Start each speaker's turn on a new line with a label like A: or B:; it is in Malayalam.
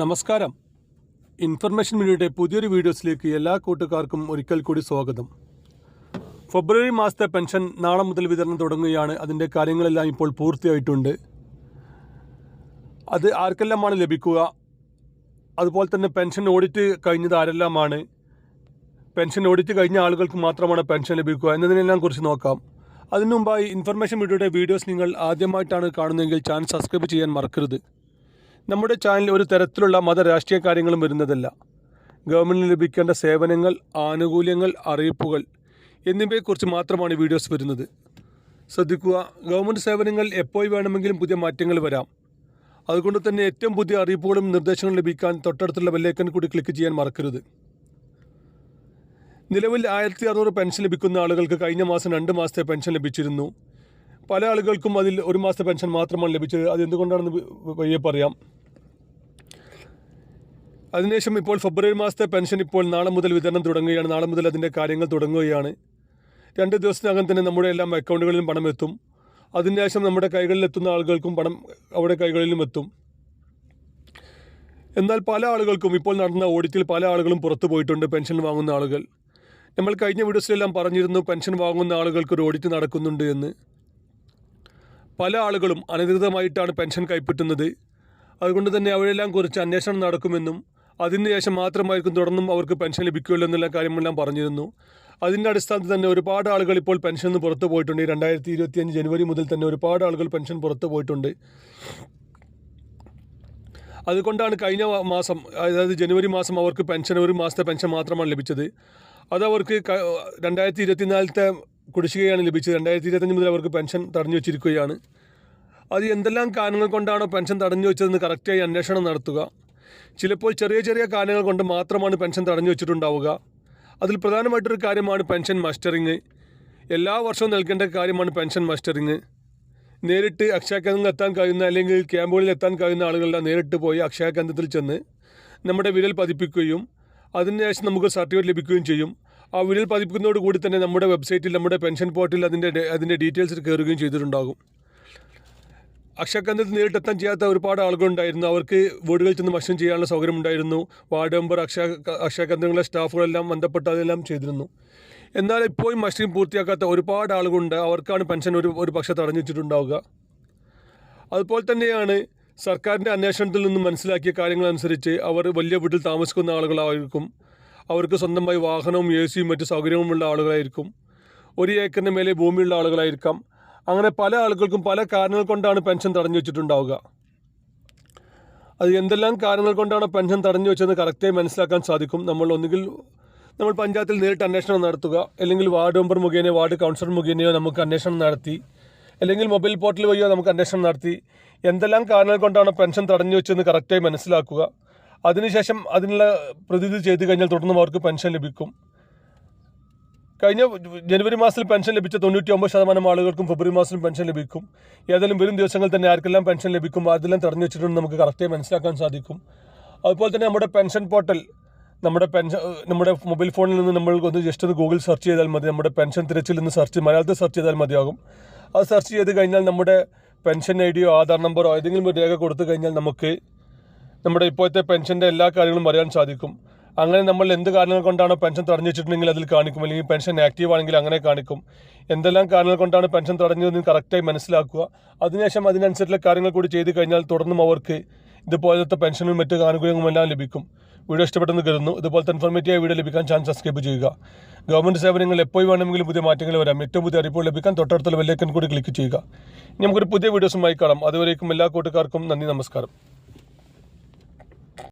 A: നമസ്കാരം. ഇൻഫർമേഷൻ മീഡിയയുടെ പുതിയൊരു വീഡിയോസിലേക്ക് എല്ലാ കൂട്ടുകാർക്കും ഒരിക്കൽ കൂടി സ്വാഗതം. ഫെബ്രുവരി മാസത്തെ പെൻഷൻ നാളെ മുതൽ വിതരണം തുടങ്ങുകയാണ്. അതിന്റെ കാര്യങ്ങളെല്ലാം ഇപ്പോൾ പൂർത്തിയായിട്ടുണ്ട്. അത് ആർക്കെല്ലാമാണ് ലഭിക്കുക? അതുപോലെ തന്നെ പെൻഷൻ ഓഡിറ്റ് കഴിഞ്ഞത് ആരെല്ലാമാണ്? പെൻഷൻ ഓഡിറ്റ് കഴിഞ്ഞ ആളുകൾക്ക് മാത്രമാണ് പെൻഷൻ ലഭിക്കുക എന്നതിനെല്ലാം കുറിച്ച് നോക്കാം. അതിനു മുമ്പായി ഇൻഫർമേഷൻ മീഡിയയുടെ വീഡിയോസ് നിങ്ങൾ ആദ്യമായിട്ടാണ് കാണുന്നതെങ്കിൽ ചാനൽ സബ്സ്ക്രൈബ് ചെയ്യാൻ മറക്കരുത്. നമ്മുടെ ചാനൽ ഒരു തരത്തിലുള്ള മത രാഷ്ട്രീയ കാര്യങ്ങളും വരുന്നതല്ല. ഗവൺമെന്റിന് ലഭിക്കേണ്ട സേവനങ്ങൾ ആനുകൂല്യങ്ങൾ അറിയിപ്പുകൾ എന്നിവയെക്കുറിച്ച് മാത്രമാണ് വീഡിയോസ് വരുന്നത്. ശ്രദ്ധിക്കുക ഗവൺമെന്റ് സേവനങ്ങൾ എപ്പോൾ വേണമെങ്കിലും പുതിയ മാറ്റങ്ങൾ വരാം. അതുകൊണ്ട് തന്നെ ഏറ്റവും പുതിയ അറിയിപ്പുകളും നിർദ്ദേശങ്ങളും ലഭിക്കാൻ തൊട്ടടുത്തുള്ള ബെല്ലൈക്കൺ കൂടി ക്ലിക്ക് ചെയ്യാൻ മറക്കരുത്. നിലവിൽ ആയിരത്തി അറുന്നൂറ് പെൻഷൻ ലഭിക്കുന്ന ആളുകൾക്ക് കഴിഞ്ഞ മാസം രണ്ട് മാസത്തെ പെൻഷൻ ലഭിച്ചിരുന്നു. പല ആളുകൾക്കും അതിൽ ഒരു മാസത്തെ പെൻഷൻ മാത്രമാണ് ലഭിച്ചത്. അത് എന്തുകൊണ്ടാണെന്ന് വഴിയെ പറയാം. അതിനുശേഷം ഇപ്പോൾ ഫെബ്രുവരി മാസത്തെ പെൻഷൻ ഇപ്പോൾ നാളെ മുതൽ വിതരണം തുടങ്ങുകയാണ്. നാളെ മുതൽ അതിന്റെ കാര്യങ്ങൾ തുടങ്ങുകയാണ്. രണ്ട് ദിവസത്തിനകം തന്നെ നമ്മുടെ എല്ലാം അക്കൗണ്ടുകളിലും പണം എത്തും. അതിനുശേഷം നമ്മുടെ കൈകളിൽ എത്തുന്ന ആളുകൾക്കും പണം അവിടെ കൈകളിലും എത്തും. എന്നാൽ പല ആളുകൾക്കും ഇപ്പോൾ നടന്ന ഓഡിറ്റിൽ പല ആളുകളും പുറത്തു പോയിട്ടുണ്ട് പെൻഷൻ വാങ്ങുന്ന ആളുകൾ. നമ്മൾ കഴിഞ്ഞ വീഡിയോസിലെല്ലാം പറഞ്ഞിരുന്നു പെൻഷൻ വാങ്ങുന്ന ആളുകൾക്ക് ഒരു ഓഡിറ്റ് നടക്കുന്നുണ്ട് എന്ന്. പല ആളുകളും അനധികൃതമായിട്ടാണ് പെൻഷൻ കൈപ്പറ്റുന്നത്. അതുകൊണ്ട് തന്നെ അവരെല്ലാം കുറിച്ച് അന്വേഷണം നടക്കുമെന്നും അതിനുശേഷം മാത്രമായിരിക്കും തുടർന്നും അവർക്ക് പെൻഷൻ ലഭിക്കുമല്ലോ എന്നുള്ള കാര്യമെല്ലാം പറഞ്ഞിരുന്നു. അതിന്റെ അടിസ്ഥാനത്തിൽ തന്നെ ഒരുപാട് ആളുകൾ ഇപ്പോൾ പെൻഷനിൽ നിന്ന് പുറത്തു പോയിട്ടുണ്ട്. രണ്ടായിരത്തി ഇരുപത്തിയഞ്ച് ജനുവരി മുതൽ തന്നെ ഒരുപാട് ആളുകൾ പെൻഷൻ പുറത്തു പോയിട്ടുണ്ട്. അതുകൊണ്ടാണ് കഴിഞ്ഞ മാസം അതായത് ജനുവരി മാസം അവർക്ക് പെൻഷൻ ഒരു മാസത്തെ പെൻഷൻ മാത്രമാണ് ലഭിച്ചത്. അത് അവർക്ക് രണ്ടായിരത്തി ഇരുപത്തിനാലത്തെ കുടിശ്ശികയാണ് ലഭിച്ചത്. രണ്ടായിരത്തി ഇരുപത്തഞ്ച് മുതൽ അവർക്ക് പെൻഷൻ തടഞ്ഞു വെച്ചിരിക്കുകയാണ്. അത് എന്തെല്ലാം കാരണങ്ങൾ കൊണ്ടാണോ പെൻഷൻ തടഞ്ഞു വെച്ചതെന്ന് കറക്റ്റായി അന്വേഷണം നടത്തുക. ചിലപ്പോൾ ചെറിയ ചെറിയ കാരണങ്ങൾ കൊണ്ട് മാത്രമാണ് പെൻഷൻ തടഞ്ഞു വെച്ചിട്ടുണ്ടാവുക. അതിൽ പ്രധാനമായിട്ടൊരു കാര്യമാണ് പെൻഷൻ മസ്റ്ററിങ്. എല്ലാ വർഷവും നൽകേണ്ട കാര്യമാണ് പെൻഷൻ മസ്റ്ററിങ്. നേരിട്ട് അക്ഷയ കേന്ദ്രങ്ങളിൽ എത്താൻ കഴിയുന്ന അല്ലെങ്കിൽ ക്യാമ്പുകളിൽ എത്താൻ കഴിയുന്ന ആളുകളെല്ലാം നേരിട്ട് പോയി അക്ഷയ കേന്ദ്രത്തിൽ ചെന്ന് നമ്മുടെ വിരൽ പതിപ്പിക്കുകയും അതിനുശേഷം നമുക്ക് സർട്ടിഫിക്കറ്റ് ലഭിക്കുകയും ചെയ്യും. ആ വിരൽ പതിപ്പിക്കുന്നതോടുകൂടി തന്നെ നമ്മുടെ വെബ്സൈറ്റിൽ നമ്മുടെ പെൻഷൻ പോർട്ടിൽ അതിന്റെ അതിന്റെ ഡീറ്റെയിൽസ് കയറുകയും ചെയ്തിട്ടുണ്ടാകും. അക്ഷയ കേന്ദ്രത്തിൽ നേരിട്ടെത്താൻ ചെയ്യാത്ത ഒരുപാട് ആളുകളുണ്ടായിരുന്നു. അവർക്ക് വീടുകളിൽ ചെന്ന് ഭക്ഷണം ചെയ്യാനുള്ള സൗകര്യം ഉണ്ടായിരുന്നു വാർഡ് മെമ്പർ അക്ഷയ അക്ഷയ കേന്ദ്രങ്ങളിലെ സ്റ്റാഫുകളെല്ലാം ബന്ധപ്പെട്ട് അതെല്ലാം ചെയ്തിരുന്നു. എന്നാൽ ഇപ്പോഴും മഷീൻ പൂർത്തിയാക്കാത്ത ഒരുപാട് ആളുകളുണ്ട്. അവർക്കാണ് പെൻഷൻ ഒരു ഒരു പക്ഷേ തടഞ്ഞു വെച്ചിട്ടുണ്ടാവുക. അതുപോലെ തന്നെയാണ് സർക്കാരിന്റെ അന്വേഷണത്തിൽ നിന്നും മനസ്സിലാക്കിയ കാര്യങ്ങളനുസരിച്ച് അവർ വലിയ വീട്ടിൽ താമസിക്കുന്ന ആളുകളായിരിക്കും. അവർക്ക് സ്വന്തമായി വാഹനവും എ സിയും മറ്റു സൗകര്യവുമുള്ള ആളുകളായിരിക്കും. ഒരു ഏക്കറിന് മേലെ ഭൂമിയുള്ള ആളുകളായിരിക്കാം. അങ്ങനെ പല ആളുകൾക്കും പല കാരണങ്ങൾ കൊണ്ടാണ് പെൻഷൻ തടഞ്ഞു വെച്ചിട്ടുണ്ടാവുക. അത് എന്തെല്ലാം കാരണങ്ങൾ കൊണ്ടാണ് പെൻഷൻ തടഞ്ഞു വെച്ചതെന്ന് കറക്റ്റായി മനസ്സിലാക്കാൻ സാധിക്കും. നമ്മൾ ഒന്നുകിൽ നമ്മൾ പഞ്ചായത്തിൽ നേരിട്ട് അന്വേഷണം നടത്തുക അല്ലെങ്കിൽ വാർഡ് മെമ്പർ മുഖേനയോ വാർഡ് കൗൺസിലർ മുഖേനയോ നമുക്ക് അന്വേഷണം നടത്തി അല്ലെങ്കിൽ മൊബൈൽ പോർട്ടൽ വഴിയോ നമുക്ക് അന്വേഷണം നടത്തി എന്തെല്ലാം കാരണങ്ങൾ കൊണ്ടാണ് പെൻഷൻ തടഞ്ഞു വെച്ചതെന്ന് കറക്റ്റായി മനസ്സിലാക്കുക. അതിനുശേഷം അതിനുള്ള പ്രതിവിധി ചെയ്തു കഴിഞ്ഞാൽ തുടർന്നും അവർക്ക് പെൻഷൻ ലഭിക്കും. കഴിഞ്ഞ ജനുവരി മാസത്തിൽ പെൻഷൻ ലഭിച്ച തൊണ്ണൂറ്റി ഒമ്പത് ശതമാനം ആളുകൾക്കും ഫെബ്രുവരി മാസത്തിൽ പെൻഷൻ ലഭിക്കും. ഏതെങ്കിലും വരും ദിവസങ്ങളിൽ തന്നെ ആർക്കെല്ലാം പെൻഷൻ ലഭിക്കും അതെല്ലാം തടഞ്ഞു വെച്ചിട്ടുണ്ട് നമുക്ക് കറക്റ്റായി മനസ്സിലാക്കാൻ സാധിക്കും. അതുപോലെ തന്നെ നമ്മുടെ പെൻഷൻ പോർട്ടൽ നമ്മുടെ പെൻഷൻ നമ്മുടെ മൊബൈൽ ഫോണിൽ നിന്ന് നമ്മൾ ഒന്ന് ജസ്റ്റ് ഒന്ന് ഗൂഗിൾ സെർച്ച് ചെയ്താൽ മതി. നമ്മുടെ പെൻഷൻ തിരച്ചിൽ നിന്ന് സെർച്ച് മലയാളത്തിൽ സെർച്ച് ചെയ്താൽ മതിയാകും. അത് സെർച്ച് ചെയ്ത് കഴിഞ്ഞാൽ നമ്മുടെ പെൻഷൻ ഐ ഡിയോ ആധാർ നമ്പറോ ഏതെങ്കിലും ഒരു രേഖ കൊടുത്തു കഴിഞ്ഞാൽ നമുക്ക് നമ്മുടെ ഇപ്പോഴത്തെ പെൻഷന്റെ എല്ലാ കാര്യങ്ങളും അറിയാൻ സാധിക്കും. അങ്ങനെ നമ്മൾ എന്ത് കാരണങ്ങൾ കൊണ്ടാണോ പെൻഷൻ തടഞ്ഞു വെച്ചിട്ടുണ്ടെങ്കിൽ അതിൽ കാണിക്കും. അല്ലെങ്കിൽ പെൻഷൻ ആക്റ്റീവ് ആണെങ്കിൽ അങ്ങനെ കാണിക്കും. എന്തെല്ലാം കാരണങ്ങൾ കൊണ്ടാണ് പെൻഷൻ തടഞ്ഞതെന്ന് കറക്റ്റായി മനസ്സിലാക്കുക. അതിനുശേഷം അതിനനുസരിച്ചുള്ള കാര്യങ്ങൾ കൂടി ചെയ്തു കഴിഞ്ഞാൽ തുടർന്നും അവർക്ക് ഇതുപോലത്തെ പെൻഷനും മറ്റു ആനുകൂല്യങ്ങളുമെല്ലാം ലഭിക്കും. വീഡിയോ ഇഷ്ടപ്പെട്ടെന്ന് കരുതുന്നു. ഇതുപോലത്തെ ഇൻഫോർമേറ്റീവ് വീഡിയോ ലഭിക്കാൻ ചാനൽ സബ്സ്ക്രൈബ് ചെയ്യുക. ഗവൺമെന്റ് സേവനങ്ങൾ എപ്പോൾ വേണമെങ്കിലും പുതിയ മാറ്റങ്ങൾ വരാം. ഏറ്റവും പുതിയ അറിയിപ്പുകൾ ലഭിക്കാൻ തൊട്ടടുത്തുള്ള വെല്ലേക്കൻ കൂടി ക്ലിക്ക് ചെയ്യുക. നമുക്കൊരു പുതിയ വീഡിയോസുമായി കാണാം. അതുവരേക്കും എല്ലാ കൂട്ടുകാർക്കും നന്ദി നമസ്കാരം.